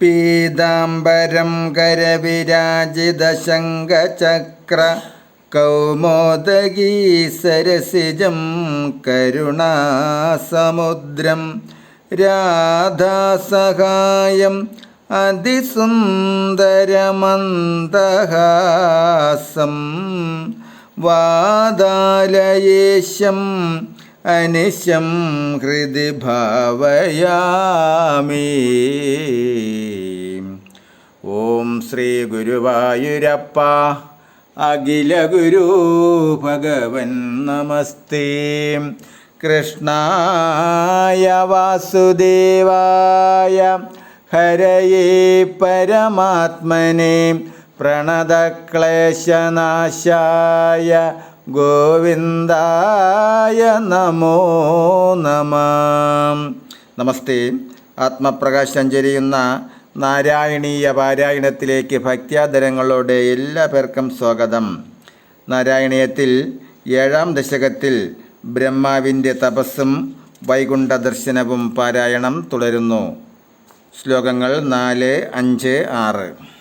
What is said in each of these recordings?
പീതാംബരം കരവിരാജിതശങ്കചക്ര കൗമോദഗീ സരസിജം കരുണാസമുദ്രം രാധാസഹായം അതിസുന്ദരമന്ദഹാസം വാതാലയേശം അനിശം ഹൃദി ഭാവയാമി. ഓം ശ്രീ ഗുരുവായൂരപ്പ അഖില ഗുരു ഭഗവൻ നമസ്തേ. കൃഷ്ണായ വാസുദേവായ ഹരയേ പരമാത്മനെ പ്രണതക്ലേശനാശായ ഗോവിന്ദായ നമോ നമ. നമസ്തേ. ആത്മപ്രകാശം ചെരിയുന്ന നാരായണീയ പാരായണത്തിലേക്ക് ഭക്ത്യാദരങ്ങളോടെ എല്ലാ പേർക്കും സ്വാഗതം. നാരായണീയത്തിൽ ഏഴാം ദശകത്തിൽ ബ്രഹ്മാവിന്റെ തപസ്സും വൈകുണ്ഠ ദർശനവും പാരായണം തുടരുന്നു. ശ്ലോകങ്ങൾ നാല് അഞ്ച് ആറ്.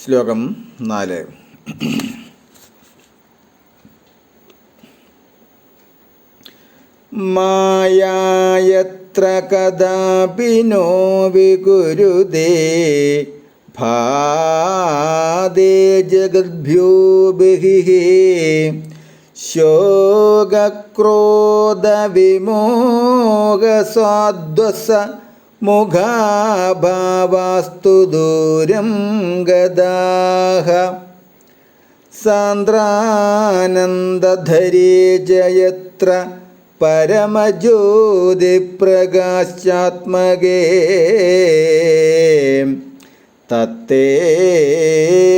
ശ്ലോകം നാല്. മായായത്ര കഥാപി നോ വികുരുദേ ഭാദേ ജഗദ്ഭ്യോ വിമോഹ ശോകക്രോധവിമോഹസ്വാദ്വസ മുഖാഭാവാസ്തു ദൂരം ഗദാഹ. സാന്ദ്രാനന്ദധരീ ജയത്ര പരമജ്യോതിപ്രകാശാത്മകേ. തത്തേ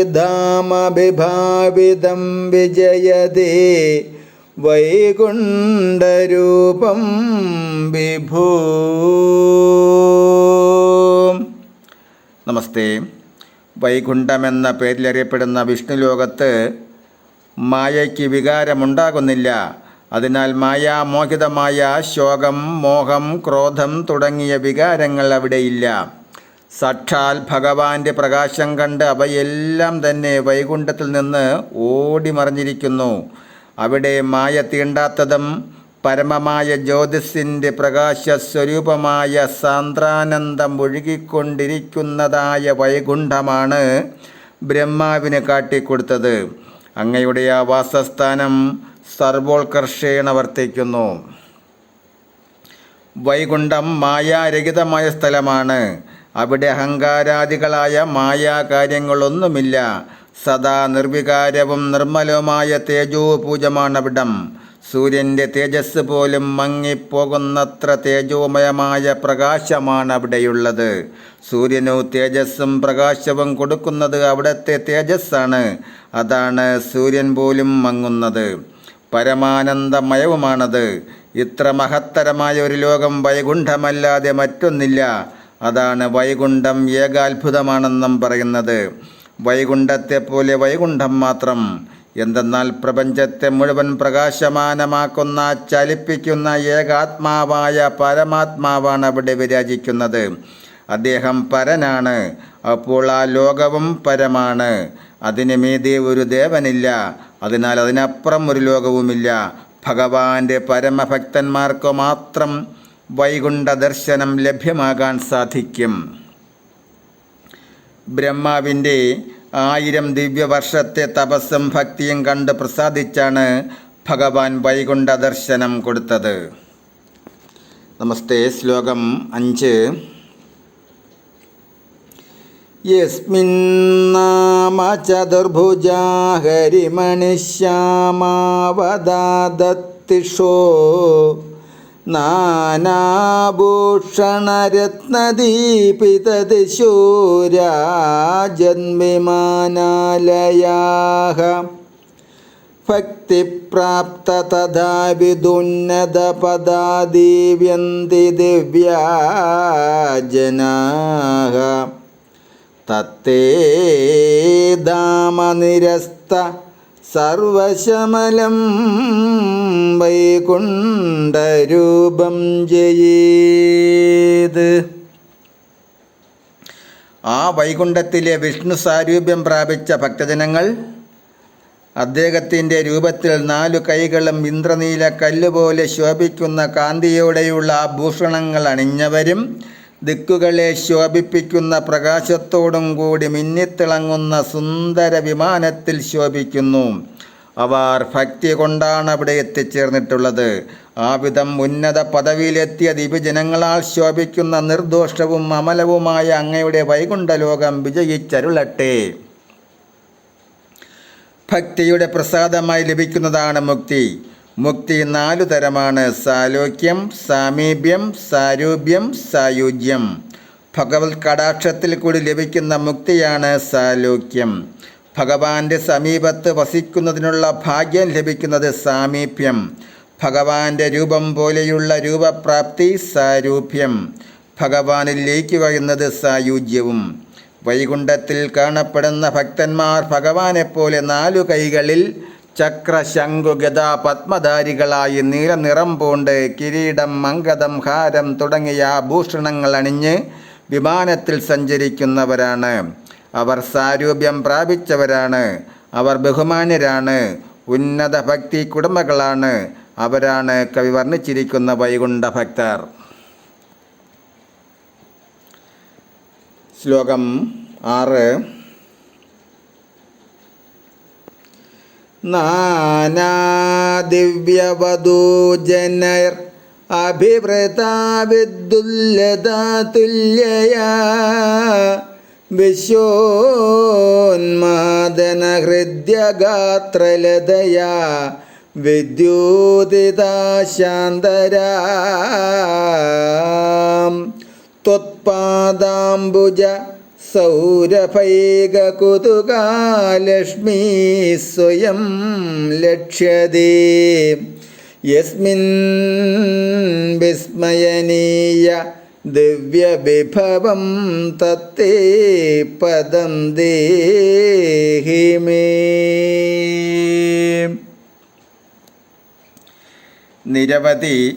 ധാമഭിഭാവിതം വിജയതേ. വൈകുണ്ഠരൂപം വിഭൂ. നമസ്തേ. വൈകുണ്ഠമെന്ന പേരിലറിയപ്പെടുന്ന വിഷ്ണു ലോകത്ത് മായയ്ക്ക് വികാരമുണ്ടാകുന്നില്ല. അതിനാൽ മായാമോഹിതമായ ശോകം മോഹം ക്രോധം തുടങ്ങിയ വികാരങ്ങൾ അവിടെയില്ല. സക്ഷാൽ ഭഗവാന്റെ പ്രകാശം കണ്ട് അവയെല്ലാം തന്നെ വൈകുണ്ഠത്തിൽ നിന്ന് ഓടിമറിഞ്ഞിരിക്കുന്നു. അവിടെ മായ തീണ്ടാത്തതും പരമമായ ജ്യോതിസിന്റെ പ്രകാശസ്വരൂപമായ സാന്ദ്രാനന്ദം ഒഴുകിക്കൊണ്ടിരിക്കുന്നതായ വൈകുണ്ഠമാണ് ബ്രഹ്മാവിന് കാട്ടിക്കൊടുത്തത്. അങ്ങയുടെ ആ വാസസ്ഥാനം സർവോത്കർഷേണ വർത്തിക്കുന്നു. വൈകുണ്ഠം മായാരഹിതമായ സ്ഥലമാണ്. അവിടെ അഹങ്കാരാദികളായ മായാകാര്യങ്ങളൊന്നുമില്ല. സദാ നിർവികാരവും നിർമ്മലവുമായ തേജോപൂജമാണവിടം സൂര്യന്റെ തേജസ് പോലും മങ്ങിപ്പോകുന്നത്ര തേജോമയമായ പ്രകാശമാണ് അവിടെയുള്ളത്. സൂര്യനു തേജസ്സും പ്രകാശവും കൊടുക്കുന്നത് അവിടത്തെ തേജസ്സാണ്. അതാണ് സൂര്യൻ പോലും മങ്ങുന്നത്. പരമാനന്ദമയവുമാണത്. ഇത്ര മഹത്തരമായ ഒരു ലോകം വൈകുണ്ഠമല്ലാതെ മറ്റൊന്നില്ല. അതാണ് വൈകുണ്ഠം ഏകാത്ഭുതമാണെന്നും പറയുന്നത്. വൈകുണ്ഠത്തെപ്പോലെ വൈകുണ്ഠം മാത്രം. എന്തെന്നാൽ പ്രപഞ്ചത്തെ മുഴുവൻ പ്രകാശമാനമാക്കുന്ന ചലിപ്പിക്കുന്ന ഏകാത്മാവായ പരമാത്മാവാണ് അവിടെ വിരാജിക്കുന്നത്. അദ്ദേഹം പരനാണ്. അപ്പോൾ ആ ലോകവും പരമാണ്. അതിന് മീതെ ഒരു ദേവനില്ല. അതിനാൽ അതിനപ്പുറം ഒരു ലോകവുമില്ല. ഭഗവാന്റെ പരമഭക്തന്മാർക്ക് മാത്രം വൈകുണ്ഠ ദർശനം ലഭ്യമാകാൻ സാധിക്കും. ബ്രഹ്മാവിന്റെ ആയിരം ദിവ്യവർഷത്തെ തപസ്സും ഭക്തിയും കണ്ട് പ്രസാദിച്ചാണ് ഭഗവാൻ വൈകുണ്ഠ ദർശനം കൊടുത്തത്. നമസ്തേ ശ്ലോകം അഞ്ച്. യസ്മിന്നാമ നാനാഭൂഷണരത്നദീപിതദിശൂരാജന്മിമാനാലയാः ഭക്തിപ്രാപ്ത തഥാ വിദുന്നതപദാദീവ്യന്തി ദിവ്യാജനാः തത്തേ ദാമനിരസ്ത സർവശമലം വൈകുണ്ഠരൂപം ജയേത്. ആ വൈകുണ്ഠത്തിലെ വിഷ്ണു സാരൂപ്യം പ്രാപിച്ച ഭക്തജനങ്ങൾ അദ്ദേഹത്തിന്റെ രൂപത്തിൽ നാലു കൈകളും ഇന്ദ്രനീല കല്ലുപോലെ ശോഭിക്കുന്ന കാന്തിയോടെയുള്ള ആഭൂഷണങ്ങൾ അണിഞ്ഞവരും ദിക്കുകളെ ശോഭിപ്പിക്കുന്ന പ്രകാശത്തോടും കൂടി മിന്നിത്തിളങ്ങുന്ന സുന്ദര വിമാനത്തിൽ ശോഭിക്കുന്നു. അവർ ഭക്തി കൊണ്ടാണ് അവിടെ എത്തിച്ചേർന്നിട്ടുള്ളത്. ആ വിധം ഉന്നത പദവിയിലെത്തിയ ദിവ്യജനങ്ങളാൽ ശോഭിക്കുന്ന നിർദോഷവും അമലവുമായ അങ്ങയുടെ വൈകുണ്ഠലോകം വിജയിച്ചരുളട്ടെ. ഭക്തിയുടെ പ്രസാദമായി ലഭിക്കുന്നതാണ് മുക്തി. മുക്തി നാലു തരമാണ്. സാലോക്യം സാമീപ്യം സാരൂപ്യം സായുജ്യം. ഭഗവത് കടാക്ഷത്തിൽ കൂടി ലഭിക്കുന്ന മുക്തിയാണ് സാലോക്യം. ഭഗവാന്റെ സമീപത്ത് വസിക്കുന്നതിനുള്ള ഭാഗ്യം ലഭിക്കുന്നത് സാമീപ്യം. ഭഗവാന്റെ രൂപം പോലെയുള്ള രൂപപ്രാപ്തി സാരൂപ്യം. ഭഗവാനിൽ ലയിക്കുക എന്നത് സായുജ്യവും. വൈകുണ്ഠത്തിൽ കാണപ്പെടുന്ന ഭക്തന്മാർ ഭഗവാനെപ്പോലെ നാലു കൈകളിൽ ചക്ര ശംഖു ഗദ പത്മധാരികളായി നീലനിറം പൂണ്ട് കിരീടം മങ്കതം ഹാരം തുടങ്ങിയ ഭൂഷണങ്ങൾ അണിഞ്ഞ് വിമാനത്തിൽ സഞ്ചരിക്കുന്നവരാണ്. അവർ സാരൂപ്യം പ്രാപിച്ചവരാണ്. അവർ ബഹുമാന്യരാണ്. ഉന്നത ഭക്തി കുടുംബങ്ങളാണ്. അവരാണ് കവി വർണിച്ചിരിക്കുന്ന വൈകുണ്ഠ ഭക്തർ. ശ്ലോകം ആറ്. നാനാദിവ്യവധൂജനർ അഭിവൃത വിദ്ദുല്ലതാ തുല്യയാ വിശ്വോന്മാദന ഹൃദ്യഗാത്രലതയാ വിദ്യൂതിതാ ശാന്തരാം त्वत्पादाम्बुज സൗരഭൈകുതുകാലക്ഷ്മീ സ്വയം ലക്ഷ്യതേ. യസ്മിൻ ദിവ്യവിഭവം തത്തേ പദം ദേഹി നിരവധി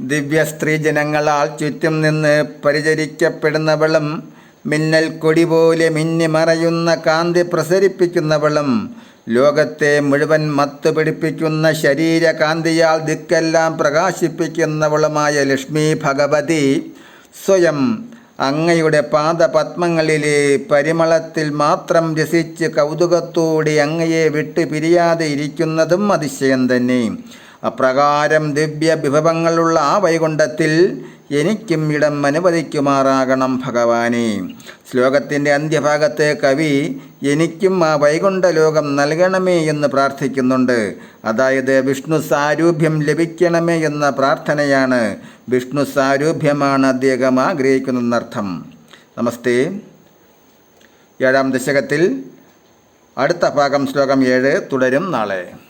ദിവ്യ സ്ത്രീജനങ്ങളാൽ ചുറ്റും നിന്ന് പരിചരിക്കപ്പെടുന്നവളും മിന്നൽ കൊടി പോലെ മിന്നി മറയുന്ന കാന്തി പ്രസരിപ്പിക്കുന്നവളും ലോകത്തെ മുഴുവൻ മത്തു പിടിപ്പിക്കുന്ന ശരീരകാന്തിയാൽ ദിക്കെല്ലാം പ്രകാശിപ്പിക്കുന്നവളുമായ ലക്ഷ്മി ഭഗവതി സ്വയം അങ്ങയുടെ പാദപത്മങ്ങളിലെ പരിമളത്തിൽ മാത്രം രസിച്ച് കൗതുകത്തോടെ അങ്ങയെ വിട്ടു പിരിയാതെ ഇരിക്കുന്നതും അതിശയം തന്നെ. അപ്രകാരം ദിവ്യ വിഭവങ്ങളുള്ള ആ വൈകുണ്ഠത്തിൽ എനിക്കും ഇടം അനുവദിക്കുമാറാകണം ഭഗവാനെ. ശ്ലോകത്തിന്റെ അന്ത്യഭാഗത്തെ കവി എനിക്കും ആ വൈകുണ്ഠ ലോകം നൽകണമേ എന്ന് പ്രാർത്ഥിക്കുന്നുണ്ട്. അതായത് വിഷ്ണു സാരൂപ്യം ലഭിക്കണമേ എന്ന പ്രാർത്ഥനയാണ്. വിഷ്ണു സാരൂപ്യമാണ് അദ്ദേഹം ആഗ്രഹിക്കുന്നതെന്നർത്ഥം നമസ്തേ. ഏഴാം ദശകത്തിൽ അടുത്ത ഭാഗം ശ്ലോകം ഏഴ് തുടരും നാളെ.